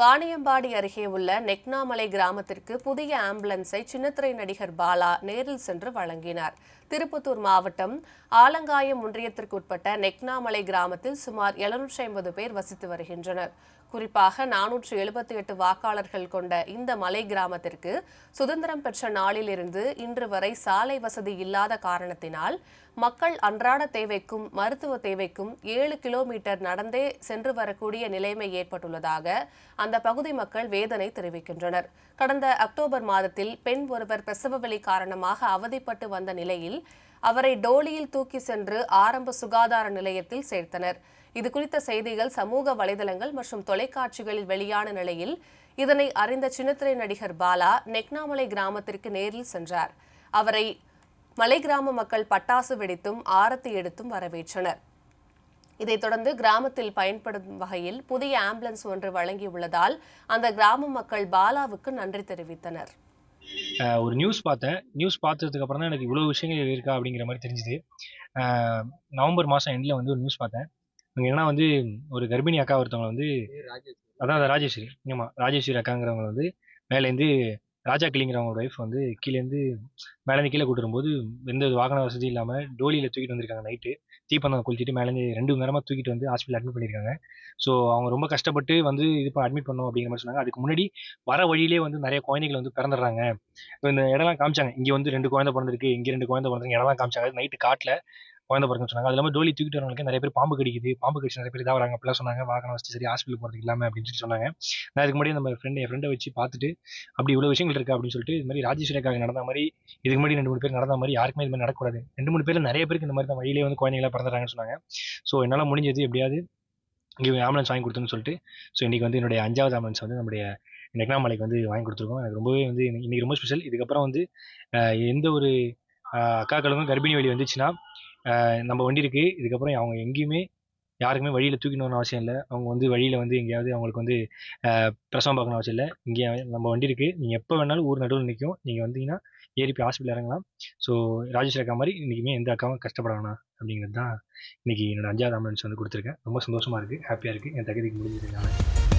வாணியம்பாடி அருகே உள்ள நெக்னாமலை கிராமத்திற்கு புதிய ஆம்புலன்ஸை சின்னத்திரை நடிகர் பாலா நேரில் சென்று வழங்கினார். திருப்பத்தூர் மாவட்டம் ஆலங்காயம் ஒன்றியத்திற்குட்பட்ட நெக்னாமலை கிராமத்தில் சுமார் எழுநூற்றி ஐம்பது பேர் வசித்து வருகின்றனர். குறிப்பாக நானூற்று எழுபத்தி எட்டு வாக்காளர்கள் கொண்ட இந்த மலை கிராமத்திற்கு சுதந்திரம் பெற்ற நாளிலிருந்து இன்று வரை சாலை வசதி இல்லாத காரணத்தினால் மக்கள் அன்றாட தேவைக்கும் மருத்துவ தேவைக்கும் ஏழு கிலோமீட்டர் நடந்தே சென்று வரக்கூடிய நிலைமை ஏற்பட்டுள்ளதாக அந்த பகுதி மக்கள் வேதனை தெரிவிக்கின்றனர். கடந்த அக்டோபர் மாதத்தில் பெண் ஒருவர் பிரசவ வலி காரணமாக அவதிப்பட்டு வந்த நிலையில் அவரை டோலியில் தூக்கி சென்று ஆரம்ப சுகாதார நிலையத்தில் சேர்த்தனர். இது குறித்த செய்திகள் சமூக வலைதளங்கள் மற்றும் தொலைக்காட்சிகளில் வெளியான நிலையில் இதனை அறிந்த சின்னத்திரை நடிகர் பாலா நெக்னாமலை கிராமத்திற்கு நேரில் சென்றார். அவரை மலை கிராம மக்கள் பட்டாசு வெடித்தும் ஆரத்தி எடுத்தும் வரவேற்றனர். இதைத் தொடர்ந்து கிராமத்தில் பயன்படும் வகையில் புதிய ஆம்புலன்ஸ் ஒன்று வழங்கியுள்ளதால் அந்த கிராம மக்கள் பாலாவுக்கு நன்றி தெரிவித்தனர். ஒரு நியூஸ் பார்த்தேன். நியூஸ் பார்த்ததுக்கு அப்புறம் தான் எனக்கு இவ்வளோ விஷயங்கள் இருக்கா அப்படிங்கிற மாதிரி தெரிஞ்சுது. நவம்பர் மாதம் எண்டில் வந்து ஒரு நியூஸ் பார்த்தேன். அங்கே என்னன்னா வந்து ஒரு கர்ப்பிணி அக்கா ஒருத்தவங்க வந்து அதான் அது ராஜேஸ்வரி. ஆமாம் ராஜேஸ்வரி அக்காங்கிறவங்க வந்து மேலேருந்து ராஜா கிளிங்கிறவங்க ஒய்ஃப் வந்து கீழேருந்து மேலேருந்து கீழே கூட்டு வரும்போது எந்த ஒரு வாகன வசதி இல்லாமல் டோலியில் தூக்கிட்டு வந்திருக்காங்க நைட்டு தீப்பந்தம் கொளுத்திட்டு மேலேருந்து ரெண்டு மணி நேரமாக தூக்கிட்டு வந்து ஹாஸ்பிட்டல் அட்மிட் பண்ணியிருக்காங்க ஸோ அவங்க ரொம்ப கஷ்டப்பட்டு வந்து இது இப்போ அட்மிட் பண்ணோம் அப்படிங்கிற மாதிரி சொன்னாங்க. அதுக்கு முன்னாடி வர வழியிலே வந்து நிறைய குழந்தைகள் வந்து பிறந்துடுறாங்க. இந்த இடம்லாம் காமிச்சாங்க. இங்கே வந்து ரெண்டு குழந்தை பிறந்திருக்கு இங்கே ரெண்டு குழந்தை பிறந்திருக்கு இடம்லாம் காமிச்சாங்க. நைட்டு காட்டில். குழந்தை பிறக்குன்னு சொன்னாங்க. அது இல்லாமல் டோலி தூக்கிட்டு வரவங்களுக்கு நிறைய பேர் பாம்பு கடிக்குது. பாம்பு கடிச்சு நிறைய பேர் இதாகிறாங்க அப்படிலாம் சொன்னாங்க. வாகனம் வச்சு சரி ஹாஸ்பிட்டல் போகிறதுக்கு இல்லாமல் அப்படின்னு சொல்லி சொன்னாங்க. நான் இதுக்கு முன்னாடி நம்ம ஃப்ரெண்ட் என் ஃப்ரெண்டை வச்சு பார்த்துட்டு அப்படி இவ்வளோ விஷயங்கள் இருக்கா அப்படின்னு சொல்லிட்டு இது மாதிரி ராஜேஸ்வரிக்காக நடந்த மாதிரி இதுக்கு முன்னாடி ரெண்டு மூணு பேர் நடந்த மாதிரி யாருக்குமே இது மாதிரி நடக்கூடாது ரெண்டு மூணு பேர் நிறைய பேருக்கு இந்த மாதிரி தான் வழியிலே வந்து குழந்தைங்களா பிறந்துறாங்கன்னு சொன்னாங்க. ஸோ என்னால் முடிஞ்சது எப்படியாவது இங்கே ஆம்புலன்ஸ் வாங்கி கொடுத்துன்னு சொல்லிட்டு ஸோ இன்றைக்கி வந்து என்னுடைய அஞ்சாவது ஆம்புலன்ஸ் வந்து நம்முடைய நெக்னாமலைக்கு வந்து வாங்கி கொடுத்துருக்கோம். எனக்கு ரொம்பவே வந்து இன்னைக்கு ரொம்ப ஸ்பெஷல் இதுக்கப்புறம் வந்து எந்த ஒரு அக்காக்களுக்கும் கர்ப்பிணி வழி வந்துச்சுன்னா நம்ம வண்டி இருக்குது இதுக்கப்புறம் அவங்க எங்கேயுமே யாருக்குமே வழியில் தூக்கின்னு அவசியம் இல்லை. அவங்க வந்து வழியில் வந்து எங்கேயாவது அவங்களுக்கு வந்து பிரசவம் பார்க்கணும் அவசியம் இல்லை. இங்கே நம்ம வண்டி இருக்குது நீங்கள் எப்போ வேணாலும் ஊர் நடுவில் நிற்கும். நீங்கள் வந்தீங்கன்னா ஏறி போய் ஹாஸ்பிட்டல் இறங்கலாம். ஸோ ராஜேஷ் அக்கா மாதிரி இன்றைக்குமே எந்த அக்காவும் கஷ்டப்பட வேணாம் அப்படிங்கிறது தான் இன்றைக்கி என்னோட அஞ்சாவது ஆம்புலன்ஸ் வந்து கொடுத்துருக்கேன். ரொம்ப சந்தோஷமாக இருக்குது ஹாப்பியாக இருக்குது என் தகுதிக்கு முடிஞ்சிருக்காங்க